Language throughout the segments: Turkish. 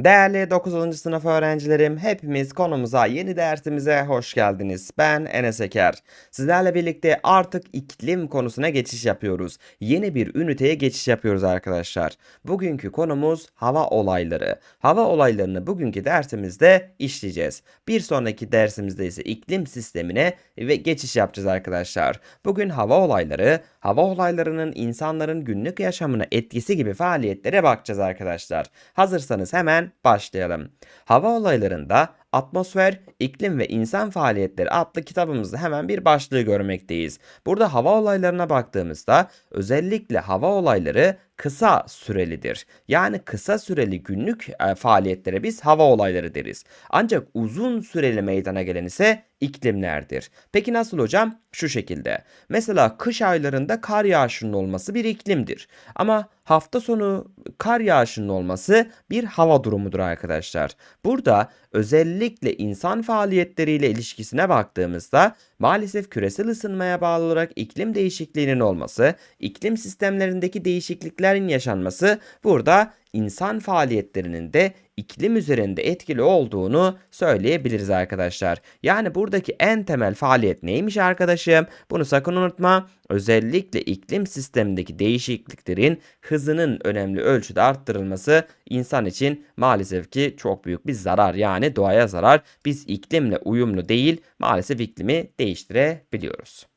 Değerli 9. sınıf öğrencilerim, hepimiz konumuza, yeni dersimize hoş geldiniz. Ben Enes Eker. Sizlerle birlikte artık iklim konusuna geçiş yapıyoruz. Yeni bir üniteye geçiş yapıyoruz arkadaşlar. Bugünkü konumuz hava olayları. Hava olaylarını bugünkü dersimizde işleyeceğiz. Bir sonraki dersimizde ise iklim sistemine ve geçiş yapacağız arkadaşlar. Bugün hava olayları, hava olaylarının insanların günlük yaşamına etkisi gibi faaliyetlere bakacağız arkadaşlar. Hazırsanız hemen başlayalım. Hava olaylarında Atmosfer, iklim ve insan faaliyetleri adlı kitabımızda hemen bir başlığı görmekteyiz. Burada hava olaylarına baktığımızda özellikle hava olayları kısa sürelidir. Yani kısa süreli günlük e, faaliyetlere biz hava olayları deriz. Ancak uzun süreli meydana gelen ise iklimlerdir. Peki nasıl hocam? Şu şekilde. Mesela kış aylarında kar yağışının olması bir iklimdir. Ama hafta sonu kar yağışının olması bir hava durumudur arkadaşlar. Burada özellikle insan faaliyetleriyle ilişkisine baktığımızda maalesef küresel ısınmaya bağlı olarak iklim değişikliğinin olması, iklim sistemlerindeki değişikliklerin yaşanması burada insan faaliyetlerinin de iklim üzerinde etkili olduğunu söyleyebiliriz arkadaşlar. Yani buradaki en temel faaliyet neymiş arkadaşım? Bunu sakın unutma. Özellikle iklim sistemindeki değişikliklerin hızının önemli ölçüde arttırılması insan için maalesef ki çok büyük bir zarar. Yani doğaya zarar. Biz iklimle uyumlu değil maalesef iklimi değiştirebiliyoruz.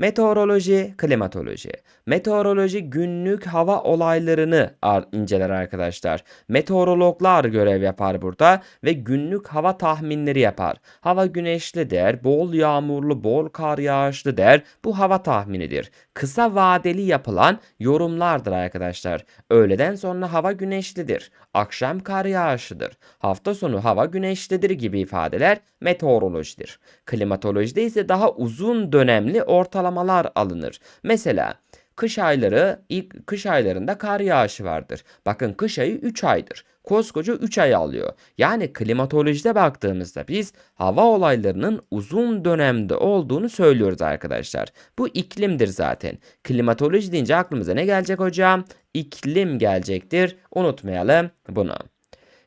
Meteoroloji, klimatoloji. Meteoroloji günlük hava olaylarını inceler arkadaşlar. Meteorologlar görev yapar burada ve günlük hava tahminleri yapar. Hava güneşli der, bol yağmurlu, bol kar yağışlı der. Bu hava tahminidir. Kısa vadeli yapılan yorumlardır arkadaşlar. Öğleden sonra hava güneşlidir. Akşam kar yağışlıdır. Hafta sonu hava güneşlidir gibi ifadeler meteorolojidir. Klimatolojide ise daha uzun dönemli ortalamalar alınır. Mesela kış ayları ilk kış aylarında kar yağışı vardır. Bakın kış ayı 3 aydır. Koskoca 3 ay alıyor. Yani klimatolojide baktığımızda biz hava olaylarının uzun dönemde olduğunu söylüyoruz arkadaşlar. Bu iklimdir zaten. Klimatoloji deyince aklımıza ne gelecek hocam? İklim gelecektir. Unutmayalım bunu.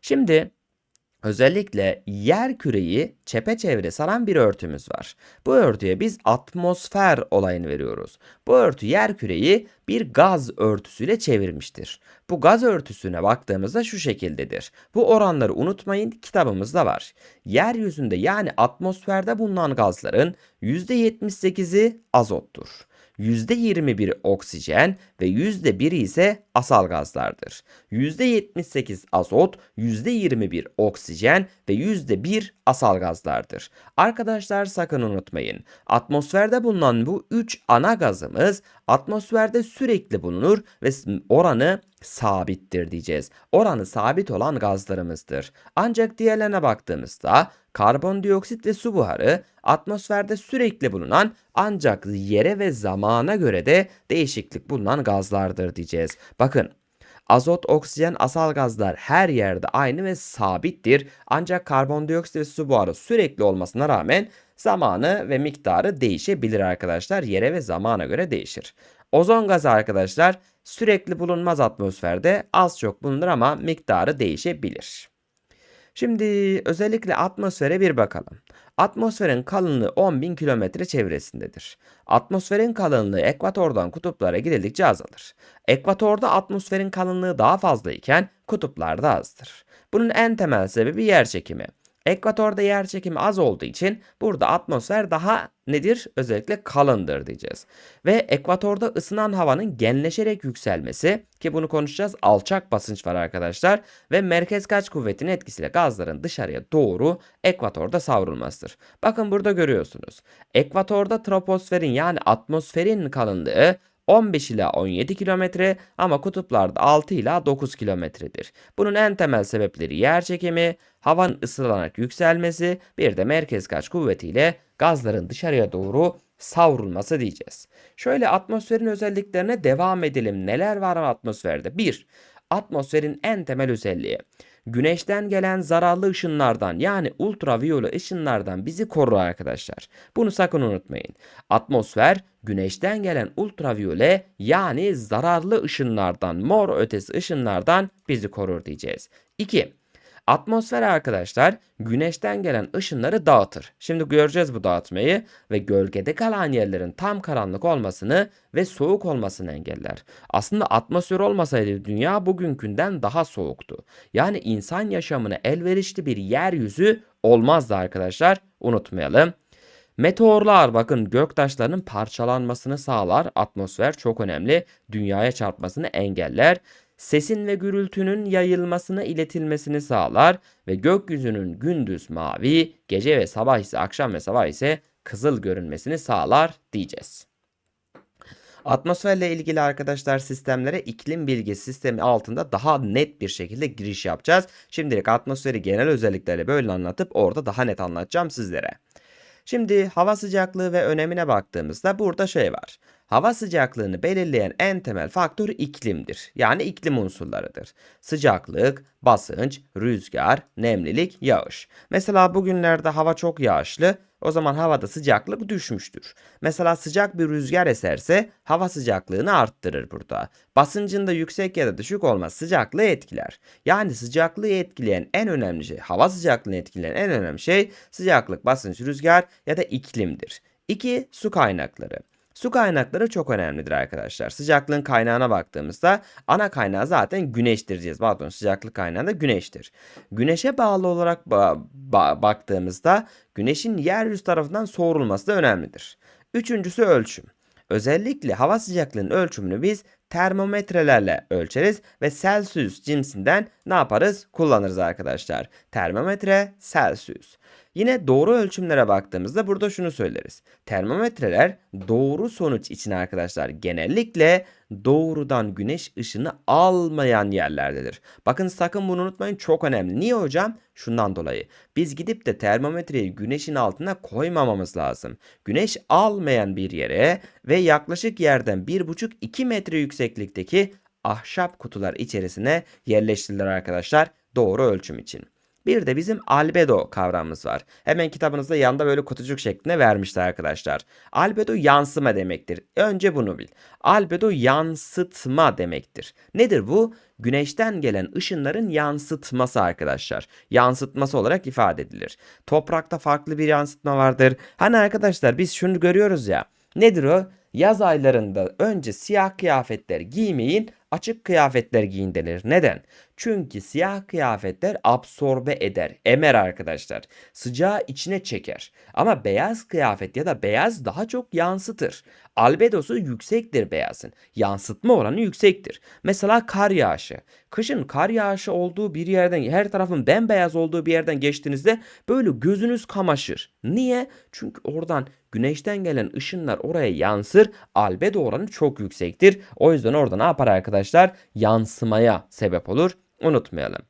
Şimdi Özellikle yer küreyi çepeçevre saran bir örtümüz var. Bu örtüye biz atmosfer olayını veriyoruz. Bu örtü yer küreyi bir gaz örtüsüyle çevirmiştir. Bu gaz örtüsüne baktığımızda şu şekildedir. Bu oranları unutmayın kitabımızda var. Yeryüzünde yani atmosferde bulunan gazların %78'i azottur. %21 oksijen ve %1 ise asal gazlardır. %78 azot, %21 oksijen ve %1 asal gazlardır. Arkadaşlar sakın unutmayın. Atmosferde bulunan bu 3 ana gazımız atmosferde sürekli bulunur ve oranı sabittir diyeceğiz. Oranı sabit olan gazlarımızdır. Ancak diğerlerine baktığımızda karbondioksit ve su buharı atmosferde sürekli bulunan ancak yere ve zamana göre de değişiklik bulunan gazlardır diyeceğiz. Bakın Azot, oksijen, asal gazlar her yerde aynı ve sabittir. Ancak karbondioksit ve su buharı sürekli olmasına rağmen zamanı ve miktarı değişebilir arkadaşlar. Yere ve zamana göre değişir. Ozon gazı arkadaşlar sürekli bulunmaz atmosferde az çok bulunur ama miktarı değişebilir. Şimdi özellikle atmosfere bir bakalım. Atmosferin kalınlığı 10.000 kilometre çevresindedir. Atmosferin kalınlığı ekvatordan kutuplara gidildikçe azalır. Ekvatorda atmosferin kalınlığı daha fazla iken kutuplarda azdır. Bunun en temel sebebi yer çekimi. Ekvatorda yer çekimi az olduğu için burada atmosfer daha nedir? Özellikle kalındır diyeceğiz. Ve ekvatorda ısınan havanın genleşerek yükselmesi ki bunu konuşacağız alçak basınç var arkadaşlar ve merkez kaç kuvvetinin etkisiyle gazların dışarıya doğru ekvatorda savrulmasıdır. Bakın burada görüyorsunuz. Ekvatorda troposferin yani atmosferin kalınlığı 15 ila 17 kilometre ama kutuplarda 6 ila 9 kilometredir. Bunun en temel sebepleri yer çekimi, havanın ısılanarak yükselmesi, bir de merkez kaç kuvvetiyle gazların dışarıya doğru savrulması diyeceğiz. Şöyle atmosferin özelliklerine devam edelim. Neler var atmosferde? 1. Atmosferin en temel özelliği güneşten gelen zararlı ışınlardan yani ultraviyole ışınlardan bizi korur arkadaşlar. Bunu sakın unutmayın. Atmosfer güneşten gelen ultraviyole yani zararlı ışınlardan, mor ötesi ışınlardan bizi korur diyeceğiz. 2. Atmosfer arkadaşlar güneşten gelen ışınları dağıtır. Şimdi göreceğiz bu dağıtmayı ve gölgede kalan yerlerin tam karanlık olmasını ve soğuk olmasını engeller. Aslında atmosfer olmasaydı dünya bugünkünden daha soğuktu. Yani insan yaşamına elverişli bir yeryüzü olmazdı arkadaşlar. Unutmayalım. Meteorlar bakın göktaşlarının parçalanmasını sağlar. Atmosfer çok önemli. Dünyaya çarpmasını engeller. Sesin ve gürültünün yayılmasını iletilmesini sağlar ve gökyüzünün gündüz mavi, gece ve sabah ise akşam ve sabah ise kızıl görünmesini sağlar diyeceğiz. Atmosferle ilgili arkadaşlar sistemlere iklim bilgi sistemi altında daha net bir şekilde giriş yapacağız. Şimdilik atmosferi genel özellikleri böyle anlatıp orada daha net anlatacağım sizlere. Şimdi hava sıcaklığı ve önemine baktığımızda burada şey var. Hava sıcaklığını belirleyen en temel faktör iklimdir. Yani iklim unsurlarıdır. Sıcaklık, basınç, rüzgar, nemlilik, yağış. Mesela bugünlerde hava çok yağışlı. O zaman havada sıcaklık düşmüştür. Mesela sıcak bir rüzgar eserse hava sıcaklığını arttırır burada. Basıncında yüksek ya da düşük olması sıcaklığı etkiler. Yani sıcaklığı etkileyen en önemli şey, hava sıcaklığını etkileyen en önemli şey sıcaklık, basınç, rüzgar ya da iklimdir. 2. Su kaynakları. Su kaynakları çok önemlidir arkadaşlar. Sıcaklığın kaynağına baktığımızda ana kaynağı zaten güneştir diyeceğiz. Pardon sıcaklık kaynağı da güneştir. Güneşe bağlı olarak ba ba baktığımızda güneşin yeryüzü tarafından soğurulması da önemlidir. Üçüncüsü ölçüm. Özellikle hava sıcaklığının ölçümünü biz termometrelerle ölçeriz ve Celsius cinsinden ne yaparız? Kullanırız arkadaşlar. Termometre Celsius. Yine doğru ölçümlere baktığımızda burada şunu söyleriz. Termometreler doğru sonuç için arkadaşlar genellikle doğrudan güneş ışını almayan yerlerdedir. Bakın sakın bunu unutmayın çok önemli. Niye hocam? Şundan dolayı. Biz gidip de termometreyi güneşin altına koymamamız lazım. Güneş almayan bir yere ve yaklaşık yerden 1,5-2 metre yükseklikteki ahşap kutular içerisine yerleştirilir arkadaşlar doğru ölçüm için. Bir de bizim albedo kavramımız var. Hemen kitabınızda yanında böyle kutucuk şeklinde vermişler arkadaşlar. Albedo yansıma demektir. Önce bunu bil. Albedo yansıtma demektir. Nedir bu? Güneşten gelen ışınların yansıtması arkadaşlar. Yansıtması olarak ifade edilir. Toprakta farklı bir yansıtma vardır. Hani arkadaşlar biz şunu görüyoruz ya. Nedir o? Yaz aylarında önce siyah kıyafetler giymeyin, açık kıyafetler giyin denir. Neden? Çünkü siyah kıyafetler absorbe eder, emer arkadaşlar. Sıcağı içine çeker. Ama beyaz kıyafet ya da beyaz daha çok yansıtır. Albedosu yüksektir beyazın. Yansıtma oranı yüksektir. Mesela kar yağışı. Kışın kar yağışı olduğu bir yerden her tarafın bembeyaz olduğu bir yerden geçtiğinizde böyle gözünüz kamaşır. Niye? Çünkü oradan güneşten gelen ışınlar oraya yansır. Albedo oranı çok yüksektir. O yüzden orada ne yapar arkadaşlar? Yansımaya sebep olur. Unutmayalım.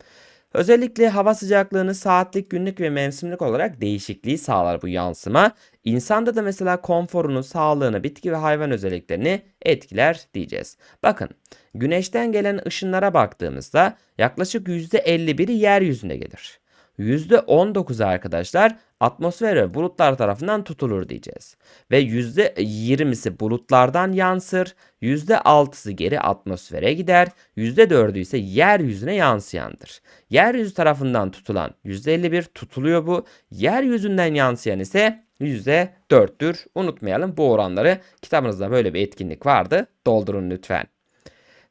Özellikle hava sıcaklığını saatlik, günlük ve mevsimlik olarak değişikliği sağlar bu yansıma. İnsanda da mesela konforunu, sağlığını, bitki ve hayvan özelliklerini etkiler diyeceğiz. Bakın güneşten gelen ışınlara baktığımızda yaklaşık %51'i yeryüzünde gelir. %19 arkadaşlar atmosfer ve bulutlar tarafından tutulur diyeceğiz. Ve %20'si bulutlardan yansır, %6'sı geri atmosfere gider, %4'ü ise yeryüzüne yansıyandır. Yeryüzü tarafından tutulan %51 tutuluyor bu. Yeryüzünden yansıyan ise %4'tür. Unutmayalım bu oranları kitabınızda böyle bir etkinlik vardı. Doldurun lütfen.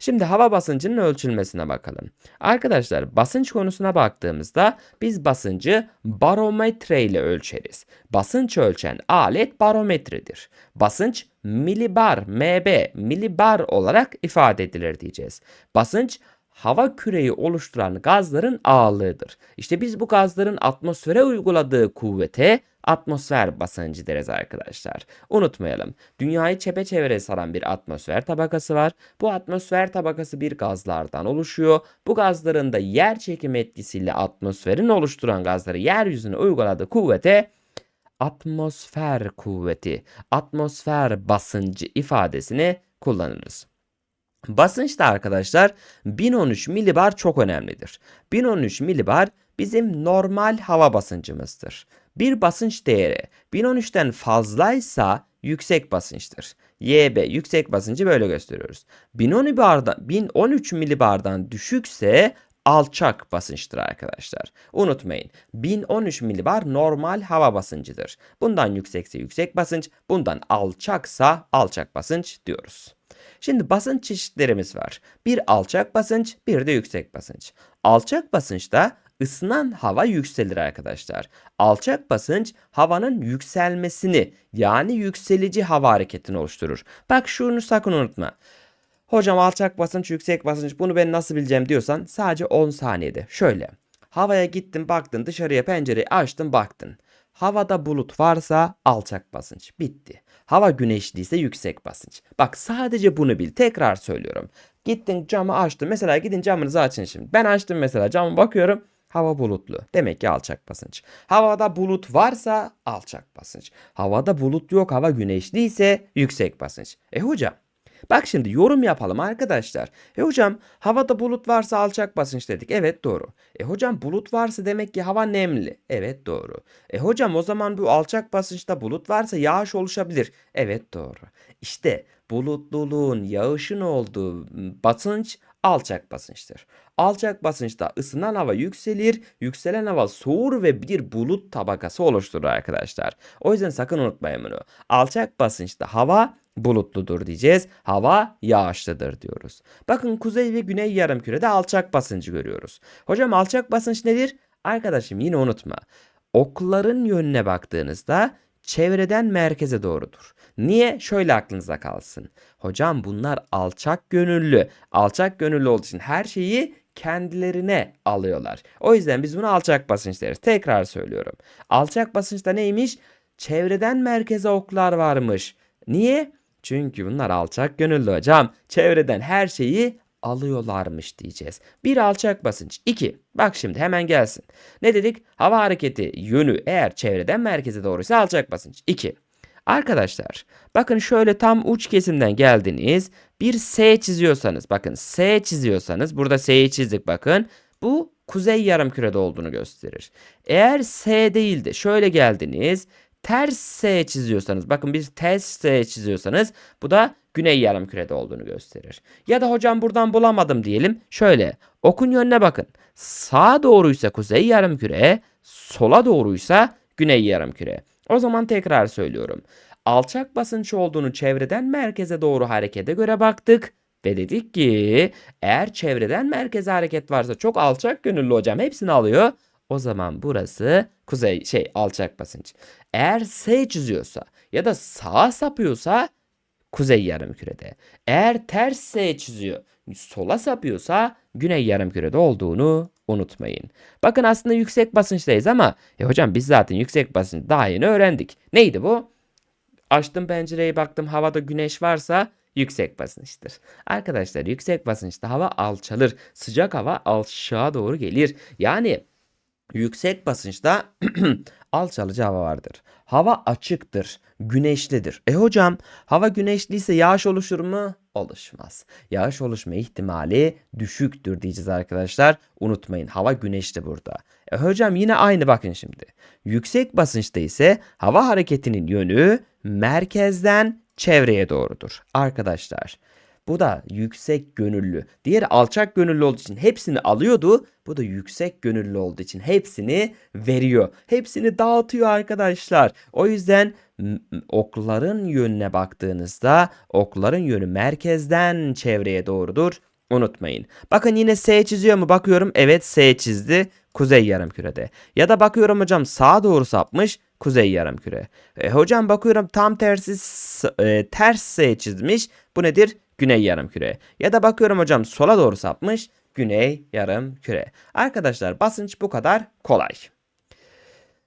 Şimdi hava basıncının ölçülmesine bakalım. Arkadaşlar basınç konusuna baktığımızda biz basıncı barometre ile ölçeriz. Basınç ölçen alet barometredir. Basınç milibar, MB, milibar olarak ifade edilir diyeceğiz. Basınç hava küreyi oluşturan gazların ağırlığıdır. İşte biz bu gazların atmosfere uyguladığı kuvvete atmosfer basıncı deriz arkadaşlar. Unutmayalım. Dünyayı çepeçevre saran bir atmosfer tabakası var. Bu atmosfer tabakası bir gazlardan oluşuyor. Bu gazların da yer çekimi etkisiyle atmosferin oluşturan gazları yeryüzüne uyguladığı kuvvete atmosfer kuvveti, atmosfer basıncı ifadesini kullanırız. Basınçta arkadaşlar 1013 milibar çok önemlidir. 1013 milibar bizim normal hava basıncımızdır. Bir basınç değeri 1013'ten fazlaysa yüksek basınçtır. YB yüksek basıncı böyle gösteriyoruz. 1013 bardan, 1013 milibardan düşükse alçak basınçtır arkadaşlar. Unutmayın 1013 milibar normal hava basıncıdır. Bundan yüksekse yüksek basınç, bundan alçaksa alçak basınç diyoruz. Şimdi basınç çeşitlerimiz var. Bir alçak basınç, bir de yüksek basınç. Alçak basınçta ısınan hava yükselir arkadaşlar. Alçak basınç havanın yükselmesini yani yükselici hava hareketini oluşturur. Bak şunu sakın unutma. Hocam alçak basınç, yüksek basınç bunu ben nasıl bileceğim diyorsan sadece 10 saniyede. Şöyle. Havaya gittin baktın dışarıya pencereyi açtın baktın. Havada bulut varsa alçak basınç. Bitti. Hava güneşliyse yüksek basınç. Bak sadece bunu bil. Tekrar söylüyorum. Gittin camı açtın. Mesela gidin camınızı açın şimdi. Ben açtım mesela camı bakıyorum. Hava bulutlu. Demek ki alçak basınç. Havada bulut varsa alçak basınç. Havada bulut yok hava güneşliyse yüksek basınç. E hocam Bak şimdi yorum yapalım arkadaşlar. E hocam havada bulut varsa alçak basınç dedik. Evet doğru. E hocam bulut varsa demek ki hava nemli. Evet doğru. E hocam o zaman bu alçak basınçta bulut varsa yağış oluşabilir. Evet doğru. İşte bulutluluğun yağışın olduğu basınç alçak basınçtır. Alçak basınçta ısınan hava yükselir, yükselen hava soğur ve bir bulut tabakası oluşturur arkadaşlar. O yüzden sakın unutmayın bunu. Alçak basınçta hava bulutludur diyeceğiz. Hava yağışlıdır diyoruz. Bakın kuzey ve güney yarımkürede alçak basıncı görüyoruz. Hocam alçak basınç nedir? Arkadaşım yine unutma. Okların yönüne baktığınızda çevreden merkeze doğrudur. Niye? Şöyle aklınıza kalsın. Hocam bunlar alçak gönüllü. Alçak gönüllü olduğu için her şeyi kendilerine alıyorlar. O yüzden biz buna alçak basınç deriz. Tekrar söylüyorum. Alçak basınçta neymiş? Çevreden merkeze oklar varmış. Niye? Çünkü bunlar alçak gönüllü hocam. Çevreden her şeyi alıyorlarmış diyeceğiz. Bir alçak basınç. İki. Bak şimdi hemen gelsin. Ne dedik? Hava hareketi yönü eğer çevreden merkeze doğruysa alçak basınç. İki. Arkadaşlar bakın şöyle tam uç kesimden geldiniz. Bir S çiziyorsanız bakın S çiziyorsanız burada S'yi çizdik bakın. Bu kuzey yarımkürede olduğunu gösterir. Eğer S değil de şöyle geldiniz ters çiziyorsanız bakın bir ters çiziyorsanız bu da güney yarımkürede olduğunu gösterir. Ya da hocam buradan bulamadım diyelim. Şöyle okun yönüne bakın. Sağa doğruysa kuzey yarımküre, sola doğruysa güney yarımküre. O zaman tekrar söylüyorum. Alçak basınç olduğunu çevreden merkeze doğru harekete göre baktık. Ve dedik ki eğer çevreden merkeze hareket varsa çok alçak gönüllü hocam hepsini alıyor. O zaman burası kuzey şey alçak basınç. Eğer S çiziyorsa ya da sağa sapıyorsa kuzey yarımkürede. Eğer ters S çiziyor, sola sapıyorsa güney yarımkürede olduğunu unutmayın. Bakın aslında yüksek basınçtayız ama e hocam biz zaten yüksek basınç daha yeni öğrendik. Neydi bu? Açtım pencereyi baktım havada güneş varsa yüksek basınçtır. Arkadaşlar yüksek basınçta hava alçalır. Sıcak hava aşağı doğru gelir. Yani Yüksek basınçta alçalıcı hava vardır. Hava açıktır, güneşlidir. E hocam hava güneşliyse yağış oluşur mu? Oluşmaz. Yağış oluşma ihtimali düşüktür diyeceğiz arkadaşlar. Unutmayın hava güneşli burada. E hocam yine aynı bakın şimdi. Yüksek basınçta ise hava hareketinin yönü merkezden çevreye doğrudur. Arkadaşlar bu da yüksek gönüllü. Diğeri alçak gönüllü olduğu için hepsini alıyordu. Bu da yüksek gönüllü olduğu için hepsini veriyor. Hepsini dağıtıyor arkadaşlar. O yüzden okların yönüne baktığınızda okların yönü merkezden çevreye doğrudur. Unutmayın. Bakın yine S çiziyor mu? Bakıyorum. Evet S çizdi. Kuzey yarımkürede. Ya da bakıyorum hocam sağa doğru sapmış. Kuzey yarımküre. E, hocam bakıyorum tam tersi e, ters S çizmiş. Bu nedir? Güney yarım küre. Ya da bakıyorum hocam sola doğru sapmış. Güney yarım küre. Arkadaşlar basınç bu kadar kolay.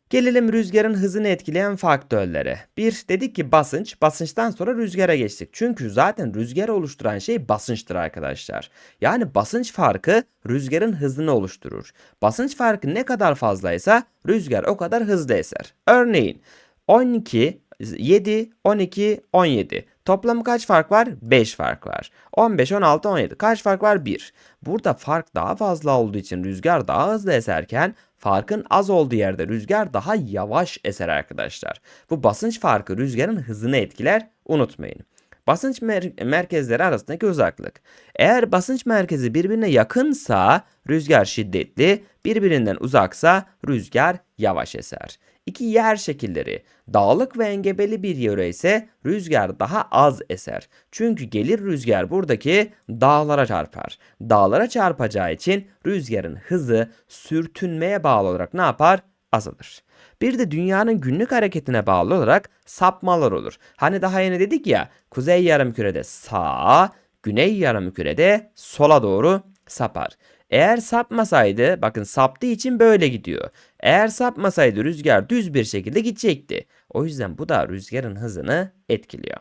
Gelelim rüzgarın hızını etkileyen faktörlere. Bir dedik ki basınç, basınçtan sonra rüzgara geçtik. Çünkü zaten rüzgar oluşturan şey basınçtır arkadaşlar. Yani basınç farkı rüzgarın hızını oluşturur. Basınç farkı ne kadar fazlaysa rüzgar o kadar hızlı eser. Örneğin 12, 7, 12, 17. Toplamı kaç fark var? 5 fark var. 15, 16, 17. Kaç fark var? 1. Burada fark daha fazla olduğu için rüzgar daha hızlı eserken farkın az olduğu yerde rüzgar daha yavaş eser arkadaşlar. Bu basınç farkı rüzgarın hızını etkiler unutmayın. Basınç mer- merkezleri arasındaki uzaklık. Eğer basınç merkezi birbirine yakınsa rüzgar şiddetli, birbirinden uzaksa rüzgar yavaş eser. İki yer şekilleri. Dağlık ve engebeli bir yöre ise rüzgar daha az eser. Çünkü gelir rüzgar buradaki dağlara çarpar. Dağlara çarpacağı için rüzgarın hızı sürtünmeye bağlı olarak ne yapar? Azalır. Bir de dünyanın günlük hareketine bağlı olarak sapmalar olur. Hani daha yeni dedik ya kuzey yarımkürede sağa, güney yarımkürede sola doğru sapar. Eğer sapmasaydı bakın saptığı için böyle gidiyor. Eğer sapmasaydı rüzgar düz bir şekilde gidecekti. O yüzden bu da rüzgarın hızını etkiliyor.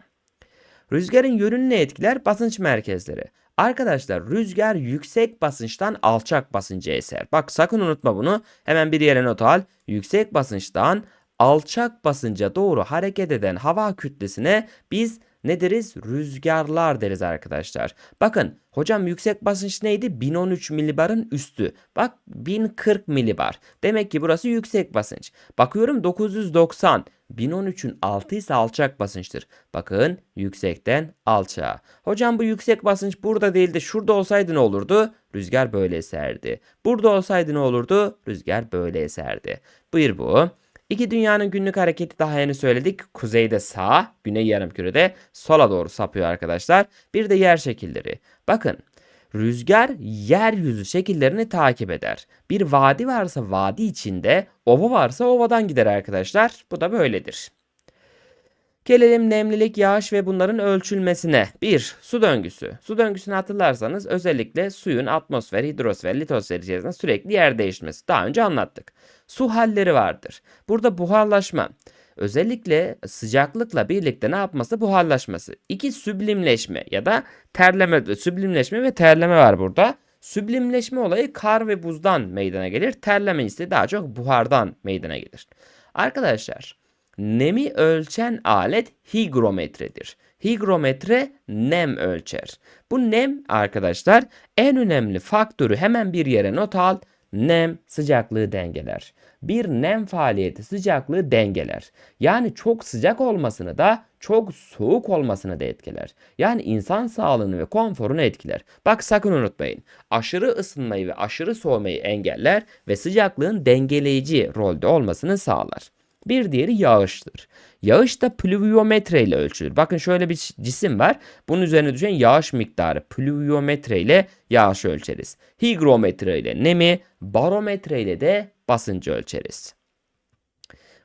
Rüzgarın yönünü etkiler basınç merkezleri. Arkadaşlar rüzgar yüksek basınçtan alçak basınca eser. Bak sakın unutma bunu. Hemen bir yere not al. Yüksek basınçtan alçak basınca doğru hareket eden hava kütlesine biz ne deriz? Rüzgarlar deriz arkadaşlar. Bakın hocam yüksek basınç neydi? 1013 milibarın üstü. Bak 1040 milibar. Demek ki burası yüksek basınç. Bakıyorum 990. 1013'ün altı ise alçak basınçtır. Bakın yüksekten alçağa. Hocam bu yüksek basınç burada değil de şurada olsaydı ne olurdu? Rüzgar böyle eserdi. Burada olsaydı ne olurdu? Rüzgar böyle eserdi. Buyur bu. İki dünyanın günlük hareketi daha yeni söyledik. Kuzeyde sağ, güney yarımkürede sola doğru sapıyor arkadaşlar. Bir de yer şekilleri. Bakın rüzgar yeryüzü şekillerini takip eder. Bir vadi varsa vadi içinde, ova varsa ovadan gider arkadaşlar. Bu da böyledir. Gelelim nemlilik, yağış ve bunların ölçülmesine. 1. Su döngüsü. Su döngüsünü hatırlarsanız özellikle suyun atmosfer, hidrosfer, litosfer içerisinde sürekli yer değişmesi. Daha önce anlattık. Su halleri vardır. Burada buharlaşma. Özellikle sıcaklıkla birlikte ne yapması? Buharlaşması. İki süblimleşme ya da terleme, süblimleşme ve terleme var burada. Süblimleşme olayı kar ve buzdan meydana gelir. Terleme ise daha çok buhardan meydana gelir. Arkadaşlar Nemi ölçen alet higrometredir. Higrometre nem ölçer. Bu nem arkadaşlar en önemli faktörü hemen bir yere not al. Nem sıcaklığı dengeler. Bir nem faaliyeti sıcaklığı dengeler. Yani çok sıcak olmasını da çok soğuk olmasını da etkiler. Yani insan sağlığını ve konforunu etkiler. Bak sakın unutmayın. Aşırı ısınmayı ve aşırı soğumayı engeller ve sıcaklığın dengeleyici rolde olmasını sağlar. Bir diğeri yağıştır. Yağış da pluviometre ile ölçülür. Bakın şöyle bir cisim var. Bunun üzerine düşen yağış miktarı pluviometre ile yağış ölçeriz. Higrometre ile nemi, barometre ile de basıncı ölçeriz.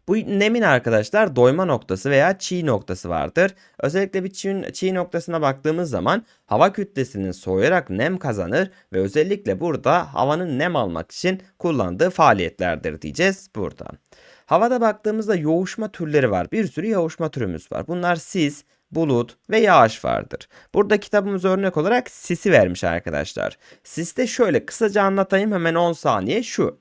Bu nemin arkadaşlar doyma noktası veya çiğ noktası vardır. Özellikle bir çiğ, çiğ noktasına baktığımız zaman hava kütlesinin soğuyarak nem kazanır ve özellikle burada havanın nem almak için kullandığı faaliyetlerdir diyeceğiz burada. Havada baktığımızda yoğuşma türleri var. Bir sürü yoğuşma türümüz var. Bunlar sis, bulut ve yağış vardır. Burada kitabımız örnek olarak sisi vermiş arkadaşlar. Siste şöyle kısaca anlatayım hemen 10 saniye şu.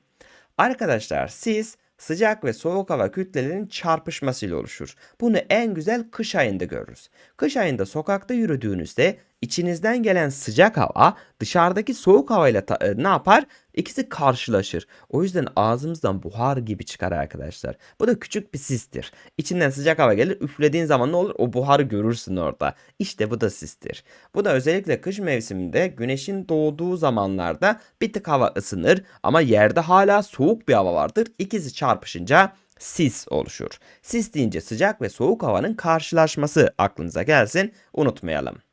Arkadaşlar sis sıcak ve soğuk hava kütlelerinin çarpışmasıyla oluşur. Bunu en güzel kış ayında görürüz. Kış ayında sokakta yürüdüğünüzde içinizden gelen sıcak hava dışarıdaki soğuk havayla ta- e, ne yapar? İkisi karşılaşır. O yüzden ağzımızdan buhar gibi çıkar arkadaşlar. Bu da küçük bir sistir. İçinden sıcak hava gelir. Üflediğin zaman ne olur? O buharı görürsün orada. İşte bu da sistir. Bu da özellikle kış mevsiminde güneşin doğduğu zamanlarda bir tık hava ısınır ama yerde hala soğuk bir hava vardır. İkisi çarpışınca sis oluşur. Sis deyince sıcak ve soğuk havanın karşılaşması aklınıza gelsin. Unutmayalım.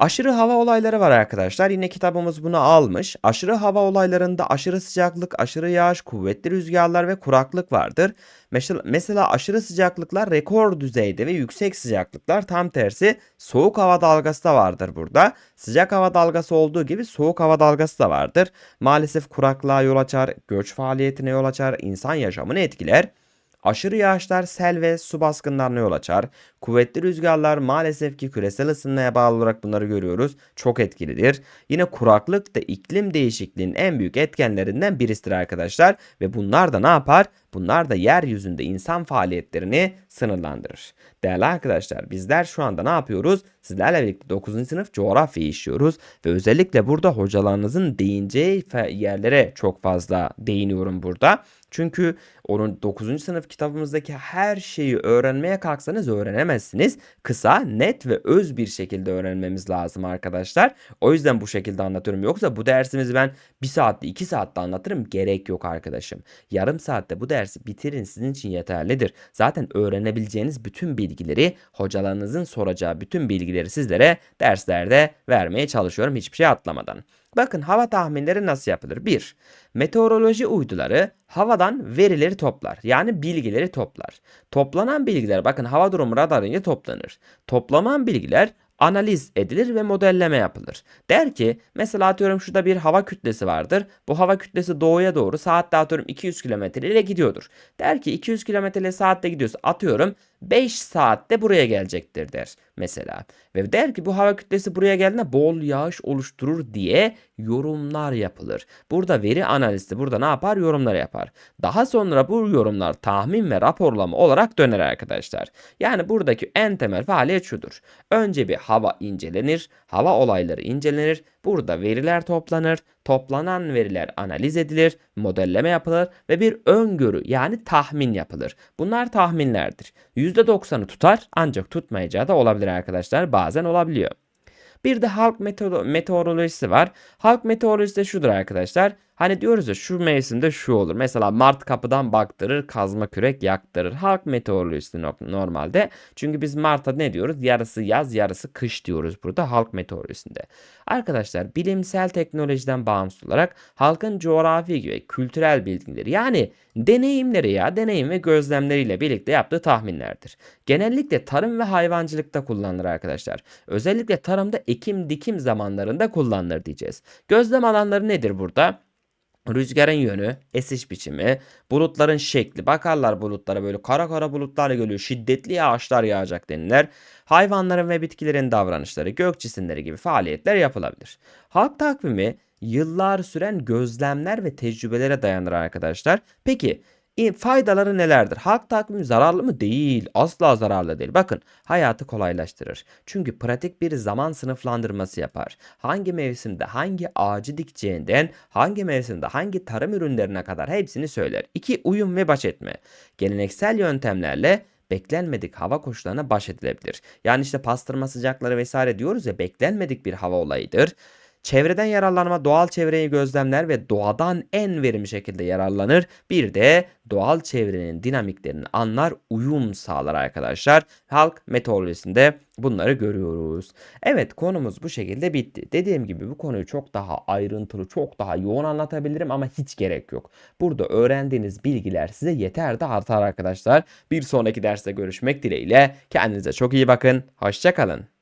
Aşırı hava olayları var arkadaşlar. Yine kitabımız bunu almış. Aşırı hava olaylarında aşırı sıcaklık, aşırı yağış, kuvvetli rüzgarlar ve kuraklık vardır. Mesela, aşırı sıcaklıklar rekor düzeyde ve yüksek sıcaklıklar tam tersi soğuk hava dalgası da vardır burada. Sıcak hava dalgası olduğu gibi soğuk hava dalgası da vardır. Maalesef kuraklığa yol açar, göç faaliyetine yol açar, insan yaşamını etkiler. Aşırı yağışlar sel ve su baskınlarına yol açar. Kuvvetli rüzgarlar maalesef ki küresel ısınmaya bağlı olarak bunları görüyoruz. Çok etkilidir. Yine kuraklık da iklim değişikliğinin en büyük etkenlerinden birisidir arkadaşlar. Ve bunlar da ne yapar? Bunlar da yeryüzünde insan faaliyetlerini sınırlandırır. Değerli arkadaşlar bizler şu anda ne yapıyoruz? Sizlerle birlikte 9. sınıf coğrafya işliyoruz ve özellikle burada hocalarınızın değineceği yerlere çok fazla değiniyorum burada. Çünkü onun 9. sınıf kitabımızdaki her şeyi öğrenmeye kalksanız öğrenemezsiniz. Kısa, net ve öz bir şekilde öğrenmemiz lazım arkadaşlar. O yüzden bu şekilde anlatıyorum. Yoksa bu dersimizi ben 1 saatte 2 saatte anlatırım. Gerek yok arkadaşım. Yarım saatte bu dersi bitirin sizin için yeterlidir. Zaten öğrenebileceğiniz bütün bilgileri, hocalarınızın soracağı bütün bilgileri sizlere derslerde vermeye çalışıyorum hiçbir şey atlamadan. Bakın hava tahminleri nasıl yapılır? 1. Meteoroloji uyduları havadan verileri toplar. Yani bilgileri toplar. Toplanan bilgiler bakın hava durumu radarıyla toplanır. Toplanan bilgiler analiz edilir ve modelleme yapılır. Der ki mesela atıyorum şurada bir hava kütlesi vardır. Bu hava kütlesi doğuya doğru saatte atıyorum 200 kilometre ile gidiyordur. Der ki 200 kilometre ile saatte gidiyorsa atıyorum 5 saatte buraya gelecektir der mesela. Ve der ki bu hava kütlesi buraya geldiğinde bol yağış oluşturur diye yorumlar yapılır. Burada veri analisti burada ne yapar? Yorumlar yapar. Daha sonra bu yorumlar tahmin ve raporlama olarak döner arkadaşlar. Yani buradaki en temel faaliyet şudur. Önce bir hava incelenir, hava olayları incelenir. Burada veriler toplanır. Toplanan veriler analiz edilir, modelleme yapılır ve bir öngörü yani tahmin yapılır. Bunlar tahminlerdir. %90'ı tutar ancak tutmayacağı da olabilir arkadaşlar. Bazen olabiliyor. Bir de halk meteoro- meteorolojisi var. Halk meteorolojisi de şudur arkadaşlar. Hani diyoruz ya şu mevsimde şu olur. Mesela Mart kapıdan baktırır, kazma kürek yaktırır. Halk meteorolojisi no- normalde. Çünkü biz Mart'a ne diyoruz? Yarısı yaz, yarısı kış diyoruz burada halk meteorolojisinde. Arkadaşlar bilimsel teknolojiden bağımsız olarak halkın coğrafi ve kültürel bilgileri yani deneyimleri ya deneyim ve gözlemleriyle birlikte yaptığı tahminlerdir. Genellikle tarım ve hayvancılıkta kullanılır arkadaşlar. Özellikle tarımda ekim dikim zamanlarında kullanılır diyeceğiz. Gözlem alanları nedir burada? Rüzgarın yönü, esiş biçimi, bulutların şekli. Bakarlar bulutlara böyle kara kara bulutlar geliyor. Şiddetli yağışlar yağacak denilir. Hayvanların ve bitkilerin davranışları, gök cisimleri gibi faaliyetler yapılabilir. Halk takvimi yıllar süren gözlemler ve tecrübelere dayanır arkadaşlar. Peki faydaları nelerdir? Halk takvimi zararlı mı? Değil. Asla zararlı değil. Bakın hayatı kolaylaştırır. Çünkü pratik bir zaman sınıflandırması yapar. Hangi mevsimde hangi ağacı dikeceğinden hangi mevsimde hangi tarım ürünlerine kadar hepsini söyler. 2. Uyum ve baş etme. Geleneksel yöntemlerle beklenmedik hava koşullarına baş edilebilir. Yani işte pastırma sıcakları vesaire diyoruz ya beklenmedik bir hava olayıdır. Çevreden yararlanma doğal çevreyi gözlemler ve doğadan en verimli şekilde yararlanır. Bir de doğal çevrenin dinamiklerini anlar, uyum sağlar arkadaşlar. Halk meteorolojisinde bunları görüyoruz. Evet konumuz bu şekilde bitti. Dediğim gibi bu konuyu çok daha ayrıntılı, çok daha yoğun anlatabilirim ama hiç gerek yok. Burada öğrendiğiniz bilgiler size yeter de artar arkadaşlar. Bir sonraki derste görüşmek dileğiyle. Kendinize çok iyi bakın. Hoşçakalın.